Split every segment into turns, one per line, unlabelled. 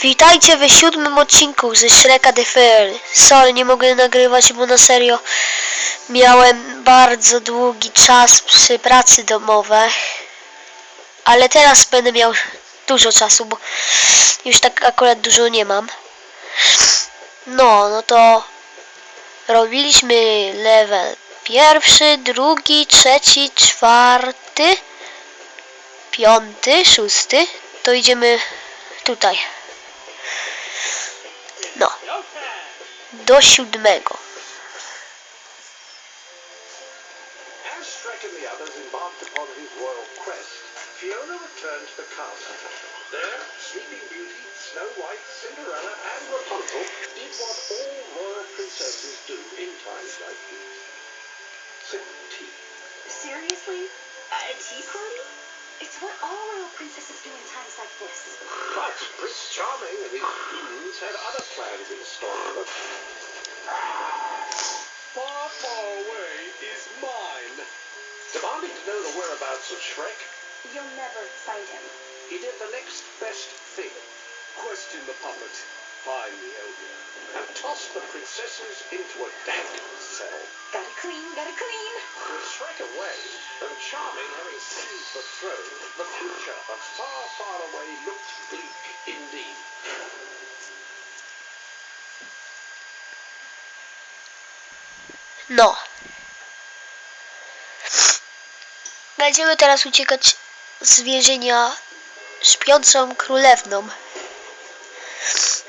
Witajcie w siódmym odcinku ze Shreka The Fair. Sorry, nie mogę nagrywać, bo na serio miałem bardzo długi czas przy pracy domowej. Ale teraz będę miał dużo czasu, bo już tak akurat dużo nie mam. No, no to robiliśmy level pierwszy, drugi, trzeci, czwarty, piąty, szósty. To idziemy tutaj. No. Do siódmego.
As Shrek the others embarked upon his royal quest, Fiona returned to the castle. There, Sleeping Beauty, Snow White, Cinderella, and Rapunzel did what all royal princesses do in times like these. Sip tea.
Seriously? A tea party? It's what all royal princesses do in times like this.
But Prince Charming and his goons had other plans in store. Far, far away is mine. Demanding to know the whereabouts of Shrek,
You'll never find him.
he did the next best thing. Question the puppet, find the ogre, and toss the princesses into a dank cell.
Gotta clean, gotta clean.
With Shrek away, and Charming having seized the throne, the future of far, far away looked bleak indeed.
No. Będziemy teraz uciekać z więzienia śpiącą królewną.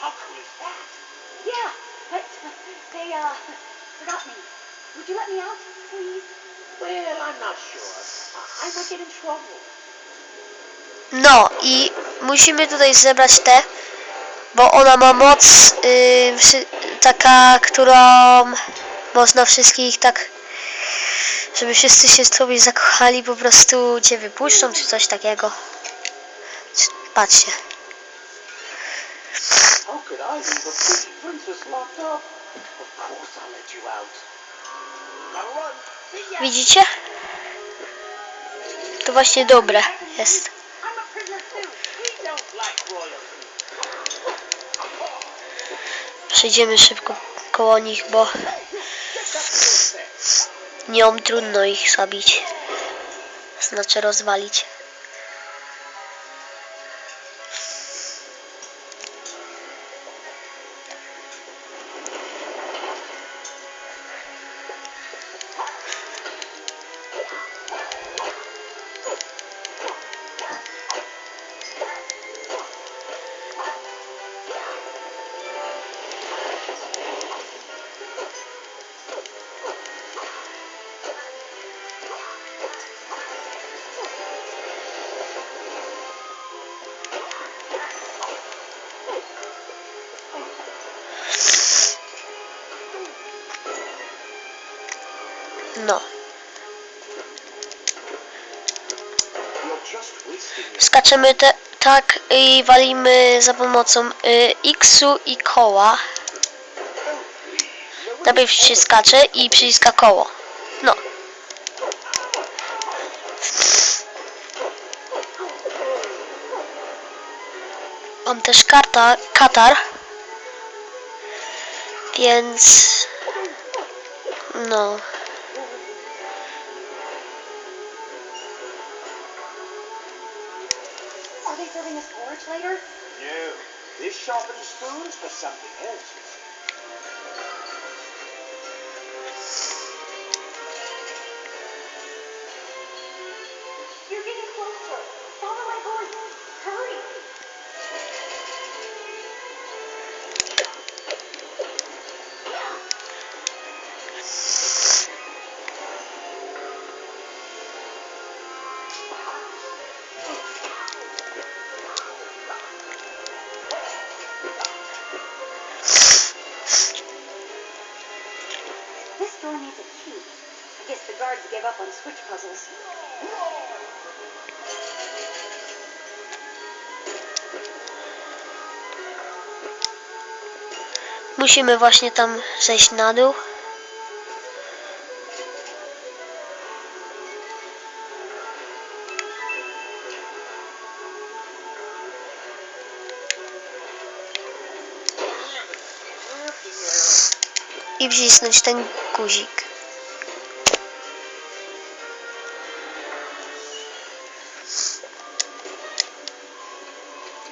How cool is that?
Yeah, but they, uh, forgot me. Would you let me out, please?
Well, I'm not sure. I, get in trouble.
No i musimy tutaj zebrać te, bo ona ma moc yy, taka, którą można wszystkich tak, żeby wszyscy się z tobie zakochali, po prostu cię wypuszczą, czy coś takiego. Patrzcie.
How could I leave a pretty princess locked up? Of course I'll let you out. Now run.
Widzicie? To właśnie dobre jest. Przejdziemy szybko koło nich, bo nią trudno ich zabić. Znaczy rozwalić. No. Skaczemy te, tak i walimy za pomocą y, X-u i koła. Najpierw się skacze i przyciska koło. No. Mam też karta, katar. Więc... No.
Serving us porridge later?
No, this sharpens spoons for something else.
Guards give up on switch puzzles.
Musimy właśnie tam zejść na dół. I wcisnąć ten guzik.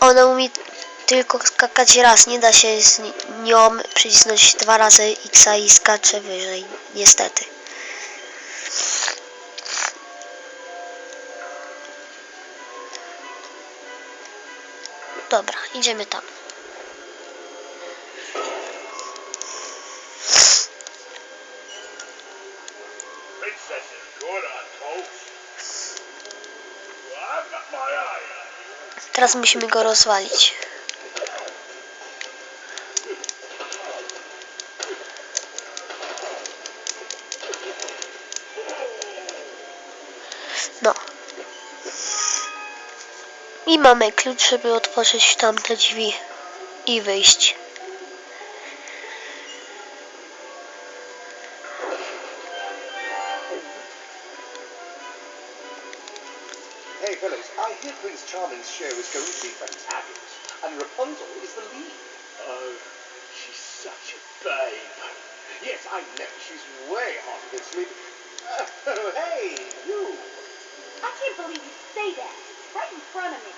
Ona umie tylko skakać raz, nie da się z ni- nią przycisnąć dwa razy X i skacze wyżej, niestety. Dobra, idziemy tam.
Princess is good on toast. Well, I've got my eye on you.
Teraz musimy go rozwalić. No. I mamy klucz, żeby otworzyć tamte drzwi i wyjść.
Hey, fellows, I hear Prince Charming's show is going to be fantabulous, and Rapunzel is the lead.
Oh, she's such a babe.
Yes, I know, she's way hotter than Sleepy. Oh, hey, you!
I can't believe you say that. Right in front of me.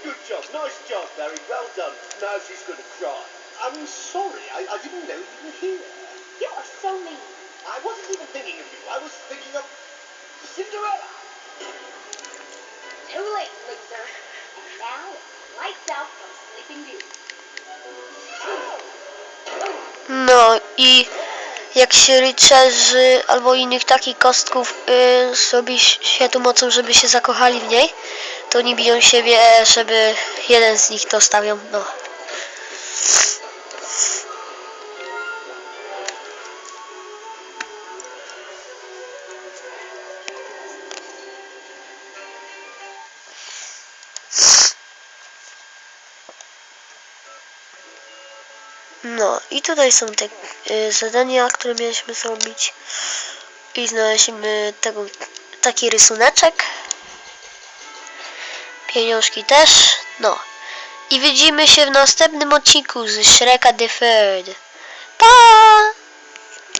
Good job, nice job, Barry, well done. Now she's going to cry. I'm sorry, I, I didn't know you were here.
You are so mean.
I wasn't even thinking of you, I was thinking of Cinderella.
Now, lights out from Sleeping Beauty.
No i jak się rycerzy albo innych takich kostków y, zrobi światu mocą, żeby się zakochali w niej, to oni biją siebie, żeby jeden z nich to stawiał. No. No i tutaj są te y, zadania, które mieliśmy zrobić. I znaleźliśmy tego, taki rysuneczek. Pieniążki też. No. I widzimy się w następnym odcinku z Shreka the Third. Pa!